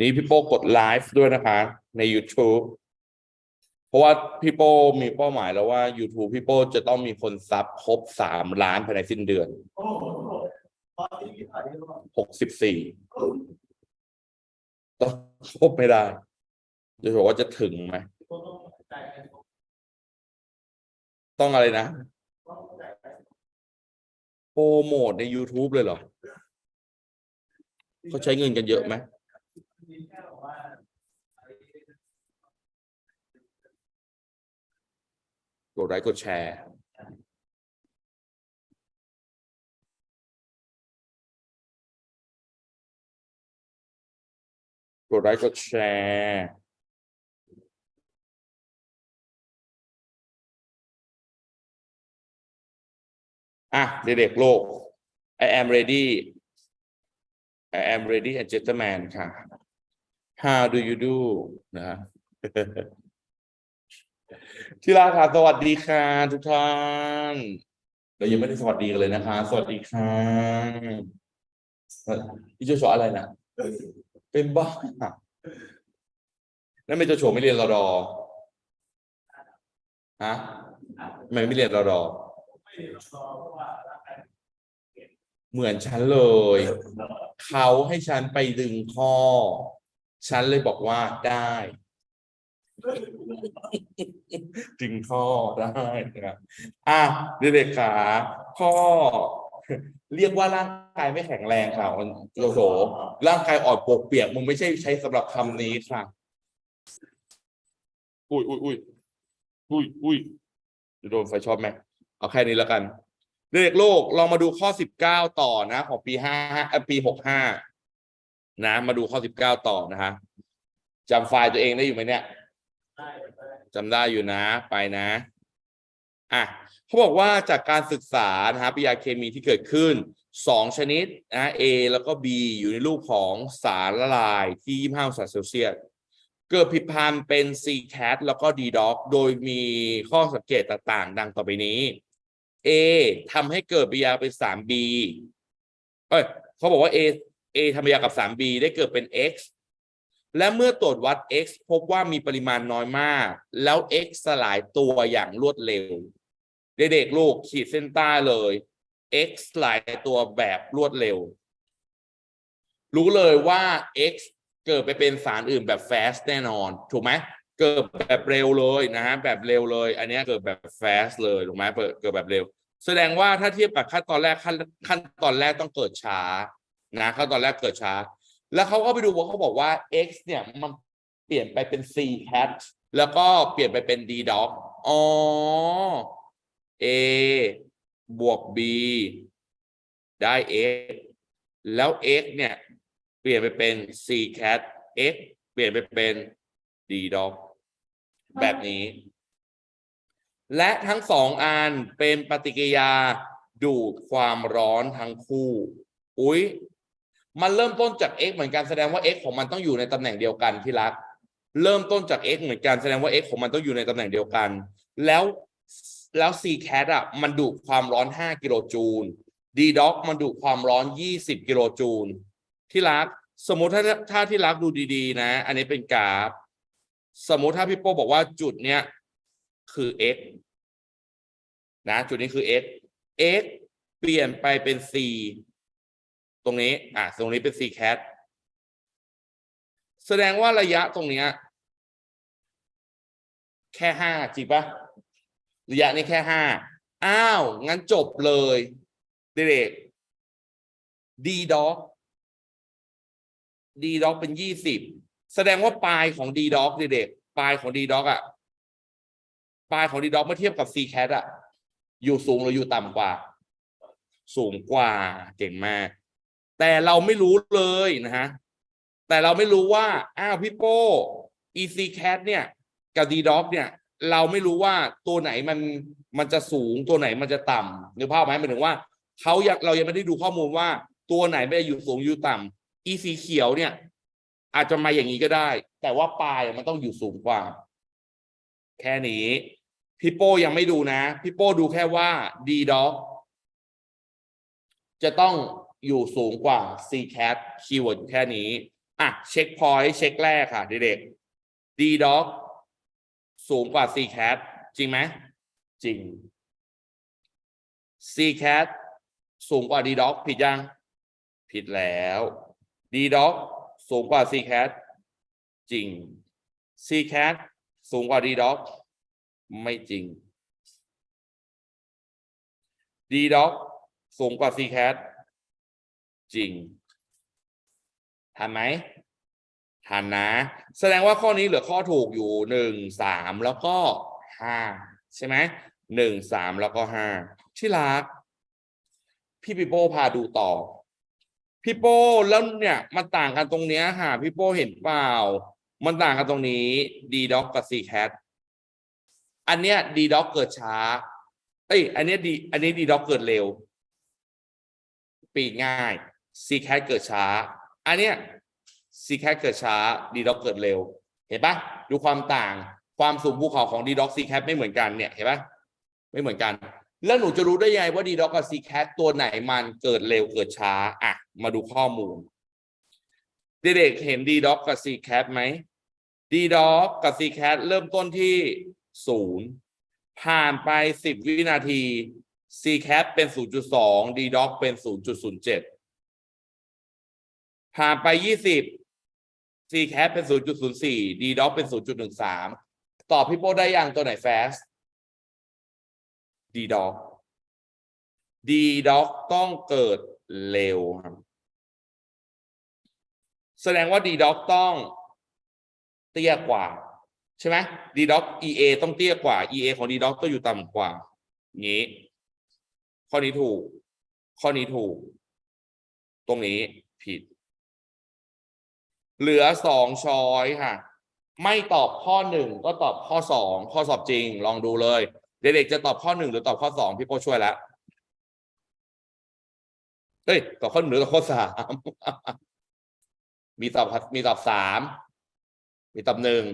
นี่พี่โป้กดไลฟ์ด้วยนะคะ ใน YouTube เพราะว่าพี่โป้มีเป้าหมายแล้วว่า YouTube พี่โป้จะต้องมีคนซับครบสามล้านภายในสิ้นเดือนหกสิบสี่ต้องครบไม่ได้ จะบอกว่าจะถึงไหม ต้องอะไรนะ โปรโมทใน YouTube เลยเหรอ เขาใช้เงินกันเยอะไหม กดไลค์กดแชร์กดไลค์กดแชร์อะเด็กๆโลก I am ready I am ready and gentleman ค่ะ How do you do นะ ที่รักค่ะ สวัสดีค่ะทุกท่าน เรายังไม่ได้สวัสดีกันเลยนะคะ สวัสดีค่ะพี่โจโฉอะไรนะ เป็นบ้านั่นไม่โจโฉไม่เรียนรอดอฮะทำไมไม่เรียนรอดอไม่ได้รอเหมือนฉันเลย เขาให้ฉันไปดึงข้อ ฉันเลยบอกว่าได้ดึงข้อได้นะครับอะเด็กๆขาข้อ เรียกว่าร่างกายไม่แข็งแรงค่ะมันโลโสร่างกายอ่อนปวกเปียกมึงไม่ใช่ใช้สำหรับคำนี้ค่ะ อุ้ยอุ้ยอุ้ยอุ้ยอุ้ยจะโดนไฟช็อตไหมเอาแค่นี้แล้วกัน เด็กโลกเรามาดูข้อสิบเก้าต่อนะ ของปีห้าปีหกห้า นะ มาดูข้อสิบเก้าต่อนะฮะจำไฟล์ตัวเองได้อยู่ไหมเนี่ยจำได้อยู่นะไปนะอะเขาบอกว่าจากการศึกษานะฮะปฏิกิริยาเคมีที่เกิดขึ้นสองชนิดนะ A แล้วก็ B อยู่ในรูปของสารละลายที่ 25องศาเซลเซียสเกิดผิดพันธ์เป็น C cat แล้วก็ D dog โดยมีข้อสังเกตต่างๆ ดังต่อไปนี้ A ทำให้เกิดปฏิกิริยาเป็น 3B เอ้ยเขาบอกว่า A A ทำปฏิกิริยากับ 3B ได้เกิดเป็น X และเมื่อตรวจวัด X พบว่ามีปริมาณน้อยมาก แล้ว X สลายตัวอย่างรวดเร็ว เด็กๆลูกขีดเส้นใต้เลย X สลายตัวแบบรวดเร็ว รู้เลยว่า X เกิดไปเป็นสารอื่นแบบ fast แน่นอน ถูกไหมเกิดแบบเร็วเลยนะฮะแบบเร็วเลย อันนี้เกิดแบบ fast เลยถูกไหมเปิดเกิดแบบเร็ว แสดงว่าถ้าเทียบกับขั้นตอนแรกขั้นขั้นตอนแรกต้องเกิดช้า นะเขั้นตอนแรกเกิดช้า แล้วเขาก็ไปดูว่าเขาบอกว่า x เนี่ยมันเปลี่ยนไปเป็น c cat แล้วก็เปลี่ยนไปเป็น d dog อ๋อ a บวก b ได้ x แล้ว x เนี่ย เปลี่ยนไปเป็น c cat x เปลี่ยนไปเป็น d dog แบบนี้ และทั้งสองอันเป็นปฏิกิริยาดูดความร้อนทั้งคู่ อุ๊ย มันเริ่มต้นจาก x เหมือนกันแสดงว่า x ของมันต้องอยู่ในตำแหน่งเดียวกันที่รัก เริ่มต้นจาก x เหมือนกันแสดงว่า x ของมันต้องอยู่ในตำแหน่งเดียวกัน แล้วแล้ว c cat อะมันดูดความร้อน 5 กิโลจูล d dog มันดูดความร้อน 20 กิโลจูล ที่รัก สมมติถ้าถ้าที่รักดูดีๆ นะ อันนี้เป็นกราฟ สมมติถ้าพี่โป้บอกว่าจุดเนี้ยคือ x นะ จุดนี้คือ x x เปลี่ยนไปเป็น c ตรงนี้ อะตรงนี้เป็น c cat แสดงว่าระยะตรงเนี้ยแค่ห้าจริงปะระยะนี้แค่ห้าอ้าว งั้นจบเลยเด็ก d dog d dog เป็นยี่สิบแสดงว่าปลายของ d dog เด็กๆปลายของ d dog อะปลายของ d dog เมื่อเทียบกับ c cat อะอยู่สูงหรืออยู่ต่ำกว่า สูงกว่าเก่งมาก แต่เราไม่รู้เลยนะฮะแต่เราไม่รู้ว่าอ้าวพี่โป้ EC cat เนี่ยกับ D dog เนี่ย เราไม่รู้ว่าตัวไหนมันมันจะสูงตัวไหนมันจะต่ำนึกภาพไหมหมายถึงว่าเขายังเรายังไม่ได้ดูข้อมูลว่า ตัวไหนไม่ได้อยู่สูงอยู่ต่ำ EC เขียวเนี่ย อาจจะมาอย่างนี้ก็ได้ แต่ว่าปลายมันต้องอยู่สูงกว่า แค่นี้พี่โป้ยังไม่ดูนะพี่โป้ดูแค่ว่า D dog จะต้อง อยู่สูงกว่า C cat คีย์เวิร์ดแค่นี้ อะ เช็คพอยต์เช็คแรกค่ะ เด็กๆ d dog สูงกว่า c cat จริงไหม จริง c cat สูงกว่า d dog ผิดยัง ผิดแล้ว d dog สูงกว่า c cat จริง c cat สูงกว่า d dog ไม่จริง d dog สูงกว่า c cat จริงทันไหมทันนะ แสดงว่าข้อนี้เหลือข้อถูกอยู่หนึ่งสามแล้วก็ห้าใช่ไหมหนึ่งสามแล้วก็ห้าที่รัก พี่ปิโป้พาดูต่อ พี่โป้แล้วเนี่ยมันต่างกันตรงเนี้ยหาพี่โป้เห็นเปล่า มันต่างกันตรงนี้ D dog กับ C cat อันเนี้ย D dog เกิดช้า เอ้ย อันเนี้ย D อันนี้ D dog เกิดเร็ว ปีง่าย C cat เกิดช้า อันเนี้ย C cat เกิดช้า D dog เกิดเร็ว เห็นปะดูความต่างความสูงภูเขาของ D dog C cat ไม่เหมือนกันเนี่ยเห็นปะไม่เหมือนกัน แล้วหนูจะรู้ได้ยังไงว่า D dog กับ C cat ตัวไหนมันเกิดเร็วเกิดช้าอะมาดูข้อมูล เด็กๆเห็น D dog กับ C cat ไหม D dog กับ C cat เริ่มต้นที่ศูนย์ผ่านไปสิบวินาที C cat เป็น 0.2 D dog เป็น 0.07 ผ่านไปยี่สิบ C cat เป็น 0.04 D dog เป็น 0.13 ตอบพี่โป้ได้ยังตัวไหน fast D dog D dog ต้องเกิดเร็วครับ แสดงว่า D dog ต้องเตี้ยกว่า ใช่ไหม D dog EA ต้องเตี้ยกว่า EA ของ D dog ต้องอยู่ต่ำกว่างี้ ข้อนี้ถูก ข้อนี้ถูก ตรงนี้ผิด เหลือสองช้อยค่ะ ไม่ตอบข้อหนึ่งก็ตอบข้อสองข้อสอบจริง ลองดูเลย เด็กๆจะตอบข้อหนึ่งหรือตอบข้อสองพี่โป้ช่วยแล้วเฮ้ยตอบข้อหนึ่งหรือตอบข้อสามมีตอบมีตอบสามมีตอบหนึ่ง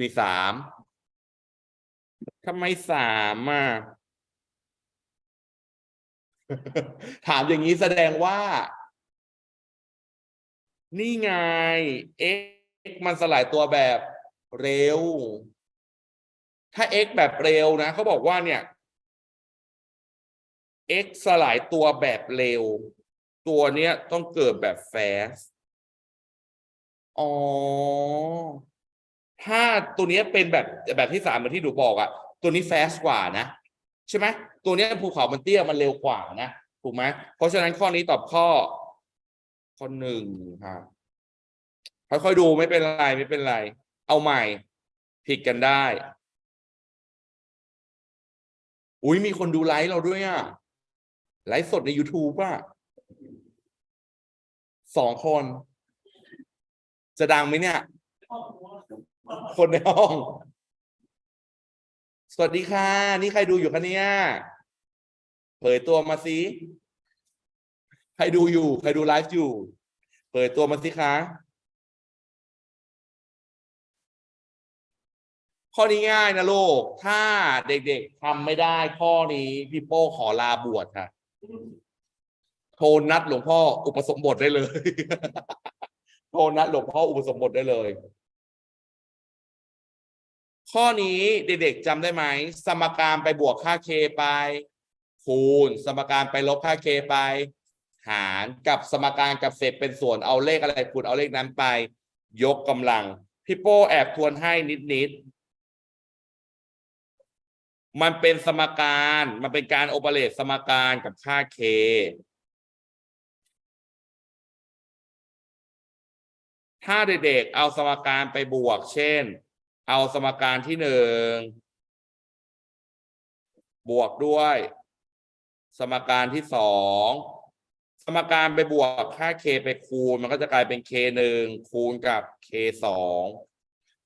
มีสามทำไมสามอะถามอย่างนี้แสดงว่า นี่ไง x มันสลายตัวแบบเร็ว ถ้า x แบบเร็วนะเขาบอกว่าเนี่ย x สลายตัวแบบเร็ว ตัวเนี้ยต้องเกิดแบบ fast อ๋อ ถ้าตัวเนี้ยเป็นแบบแบบที่สามเหมือนที่หนูบอกอะตัวนี้ fast กว่านะ ใช่ไหมตัวเนี้ยภูเขามันเตี้ยมันเร็วกว่านะ ถูกไหมเพราะฉะนั้นข้อนี้ตอบข้อ ข้อหนึ่งครับค่อยๆดูไม่เป็นไรไม่เป็นไร เอาใหม่ ผิดกันได้ อุ้ยมีคนดูไลฟ์เราด้วยอะ ไลฟ์สดใน YouTube อะสองคน จะดังไหมเนี่ย คนในห้อง สวัสดีค่ะ นี่ใครดูอยู่คะเนี่ย เผยตัวมาสิ ครดูอยู่ ใครดูไลฟ์อยู่เผยตัวมาสิคะ ข้อนี้ง่ายนะลูก ถ้าเด็กๆทำไม่ได้ข้อนี้ พี่โป้ขอลาบวชค่ะ โทรนัดหลวงพ่ออุปสมบทได้เลย โทรนัดหลวงพ่ออุปสมบทได้เลย ข้อนี้เด็กๆจำได้ไหม สมการไปบวกค่า k ไป คูณ สมการไปลบค่า k ไป หารกับสมการกับเศษเป็นส่วนเอาเลขอะไรคูณเอาเลขนั้นไป ยกกำลัง พี่โป้แอบทวนให้นิดๆมันเป็นสมการมันเป็นการโอเปเรตสมการกับค่า k ถ้าเด็กๆเอาสมการไปบวก เช่น เอาสมการที่หนึ่งบวกด้วย สมการที่สอง มการไปบวกค่า k ไปคูณ มันก็จะกลายเป็น k หนึ่งคูณกับ k สอง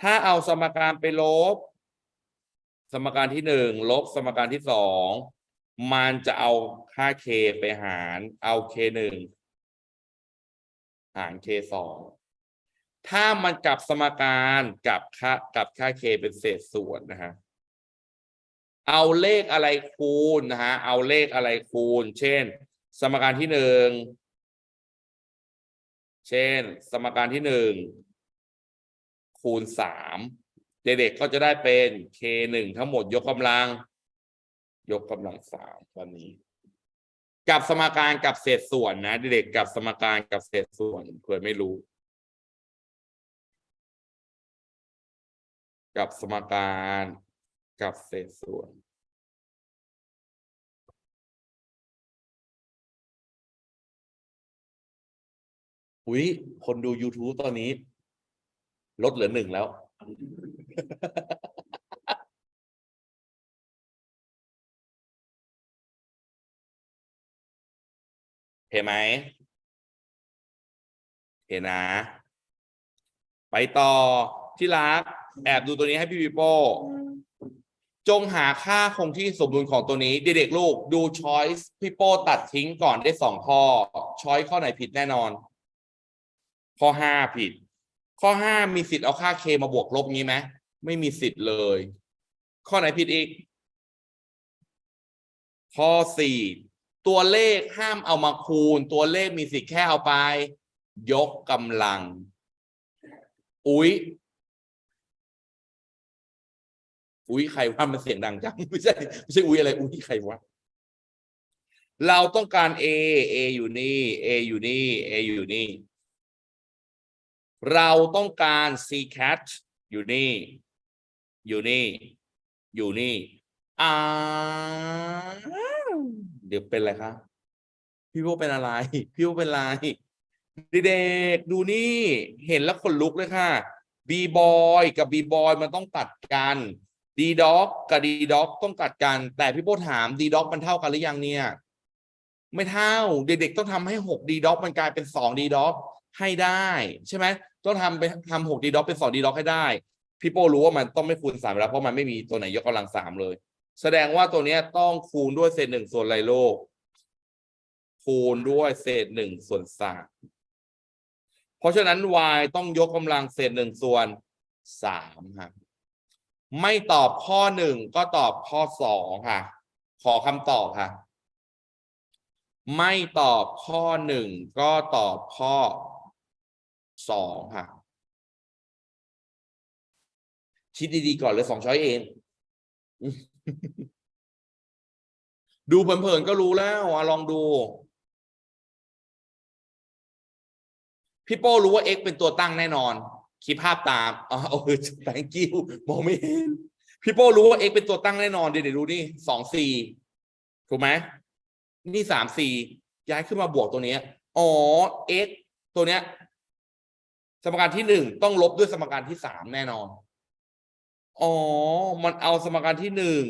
ถ้าเอาสมการไปลบ สมการที่หนึ่งลบสมการที่สองมันจะเอาค่า k ไปหารเอา k หนึ่งหาร k สองถ้ามันกลับสมการกับค่ากับค่า k เป็นเศษส่วนนะฮะเอาเลขอะไรคูณนะฮะเอาเลขอะไรคูณ เช่น สมการที่หนึ่งเช่น สมการที่หนึ่งคูณสามเด็กๆก็จะได้เป็น k หนึ่งทั้งหมดยกกำลัง ยกกำลังสามตอนนี้ กับสมการกับเศษส่วนนะเด็กๆกับสมการกับเศษส่วนเผื่อไม่รู้ กับสมการกับเศษส่วน อุ้ยคนดู YouTube ตอนนี้ ลดเหลือหนึ่งแล้ว เห็นไหม เห็นนะ ไปต่อที่รัก แอบดูตัวนี้ให้พี่ปิโป้ จงหาค่าคงที่สมดุลของตัวนี้ เด็กๆลูก ดูช้อยส์พี่โป้ตัดทิ้งก่อนได้สองข้อช้อยข้อไหนผิดแน่นอน ข้อห้าผิด ข้อห้ามีสิทธิ์เอาค่า k มาบวกลบงี้ไหมไม่มีสิทธิ์เลย ข้อไหนผิดอีก ข้อสี่ตัวเลขห้ามเอามาคูณ ตัวเลขมีสิทธิ์แค่เอาไป ยกกำลัง อุ๊ยอุ๊ยใครว่ามันเสียงดังจังไม่ใช่ไม่ใช่อุ๊ยอะไรอุ๊ยใครวะเราต้องการ A A อยู่นี่ A อยู่นี่ A อยู่นี่ เราต้องการ C cat อยู่นี่ อยู่นี่ อยู่นี่อ่าเดี๋ยวเป็นอะไรคะพี่โบเป็นอะไร พี่โบเป็นอะไรเด็กๆดูนี่ เห็นแล้วขนลุกเลยค่ะ B boy กับ B boy มันต้องตัดกัน D dog กับ D dog ต้องตัดกัน แต่พี่โบถาม D dog มันเท่ากันหรือยังเนี่ย ไม่เท่า เด็กๆต้องทำให้6 D dog มันกลายเป็น2 D dog ให้ได้ใช่ไหมต้องทำไปทำ6 D dog เป็น2 D dog ให้ได้พี่โป้รู้ว่ามันต้องไม่คูณสามแล้วเพราะมันไม่มีตัวไหนยกกำลังสามเลย แสดงว่าตัวเนี้ยต้องคูณด้วยเศษหนึ่งส่วนไรโลก คูณด้วยเศษหนึ่งส่วนสามเพราะฉะนั้น y ต้องยกกำลังเศษหนึ่งส่วนสามค่ะไม่ตอบข้อหนึ่งก็ตอบข้อสองค่ะ ขอคำตอบค่ะ ไม่ตอบข้อหนึ่งก็ตอบข้อ สองค่ะ คิดดีๆก่อนเลยสองช้อยเอง ดูเผินๆก็รู้แล้วอะลองดู พี่โป้รู้ว่า x เป็นตัวตั้งแน่นอน คิดภาพตามอ๋อเออ thank you มองไม่เห็น พี่โป้รู้ว่า x เป็นตัวตั้งแน่นอน เดี๋ยวดูนี่สองสี่ถูกไหมนี่สามสี่ย้ายขึ้นมาบวกตัวเนี้ยอ๋อ x ตัวเนี้ย สมการที่หนึ่งต้องลบด้วยสมการที่สามแน่นอน อ๋อ มันเอาสมการที่หนึ่ง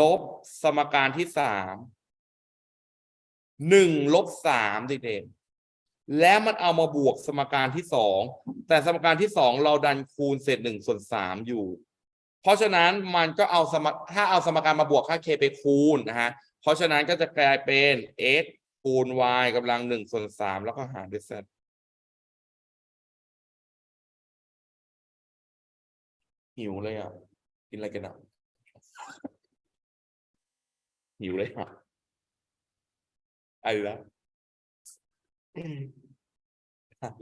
ลบสมการที่สามหนึ่งลบสามเด็กๆและมันเอามาบวกสมการที่สองแต่สมการที่สองเราดันคูณเศษหนึ่งส่วนสามอยู่ เพราะฉะนั้นมันก็เอาสมถ้าเอาสมการมาบวกค่า k ไปคูณนะฮะเพราะฉะนั้นก็จะกลายเป็น x คูณ y กำลังหนึ่งส่วนสามแล้วก็หารด้วย z หิวเลยอะ กินอะไรกันอะ หิวเลยอะอะไรละ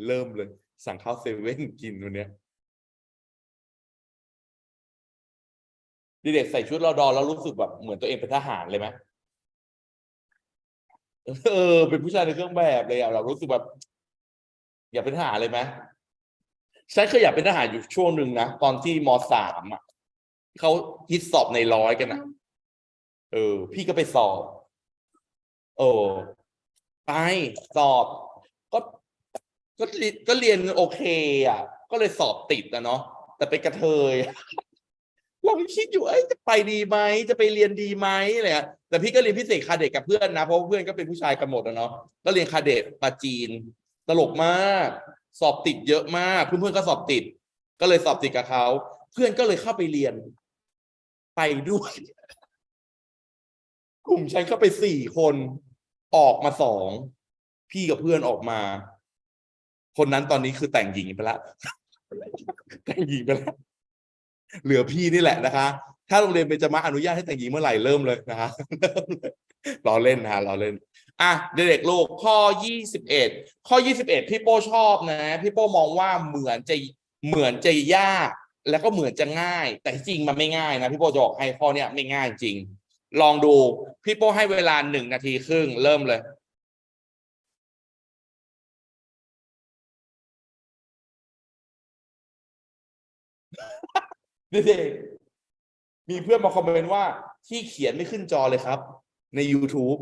เริ่มเลย สั่งข้าวเซเว่นกินวันเนี้ยเด็กๆใส่ชุดรอดอแล้วรู้สึกแบบเหมือนตัวเองเป็นทหารเลยไหมเออ เป็นผู้ชายในเครื่องแบบเลยอะเรารู้สึกแบบ อยากเป็นทหารเลยไหม ฉันเคยอยากเป็นทหารอยู่ช่วงหนึ่งนะ ตอนที่มสามอะเขาฮิตสอบในร้อยกันอะ เออ พี่ก็ไปสอบเออไปสอบ ก็ก็เรียนก็เรียนโอเค อะ ก็เลยสอบติดนะเนาะแต่เป็นกระเทยเราคิดอยู่เอ้จะไปดีไหมจะไปเรียนดีไหมอะไรอะแต่พี่ก็เรียนพิเศษคาเด็กกับเพื่อนนะเพราะเพื่อนก็เป็นผู้ชายกันหมดอะเนาะก็เรียนคาเด็กปาจีน ตลกมาก สอบติดเยอะมาก เพื่อนๆก็สอบติด ก็เลยสอบติดกับเขา เพื่อนก็เลยเข้าไปเรียน ไปด้วย กลุ่มฉันเข้าไปสี่คนออกมาสองพี่กับเพื่อนออกมา คนนั้นตอนนี้คือแต่งหญิงไปแล้วแต่งหญิงไปแล้วเหลือพี่นี่แหละนะคะ ถ้าโรงเรียนเบญจมาอนุญาตให้แต่งหญิงเมื่อไหร่เริ่มเลยนะฮะเริ่มเลยรอเล่นนะฮะรอเล่น อะเด็กๆลูกข้อยี่สิบเอ็ดข้อยี่สิบเอ็ดพี่โป้ชอบนะ พี่โป้มองว่าเหมือนจะเหมือนจะยาก แล้วก็เหมือนจะง่าย แต่จริงมันไม่ง่ายนะพี่โป้จะบอกให้ข้อเนี้ยไม่ง่ายจริง ลองดูพี่โป้ให้เวลาหนึ่งนาทีครึ่งเริ่มเลยเด็ก มีเพื่อนมาคอมเมนต์ว่าที่เขียนไม่ขึ้นจอเลยครับ ใน YouTube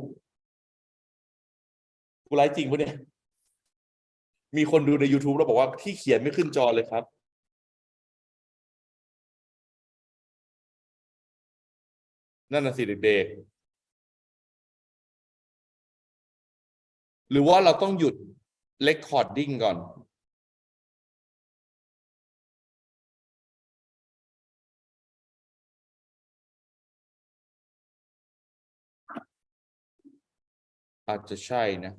กูไลฟ์จริงปะเนี่ย มีคนดูใน YouTube แล้วบอกว่าที่เขียนไม่ขึ้นจอเลยครับ นั่นน่ะสิเด็กๆ หรือว่าเราต้องหยุด recording ก่อน อาจจะใช่นะ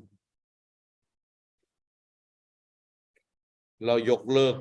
เรายกเลิก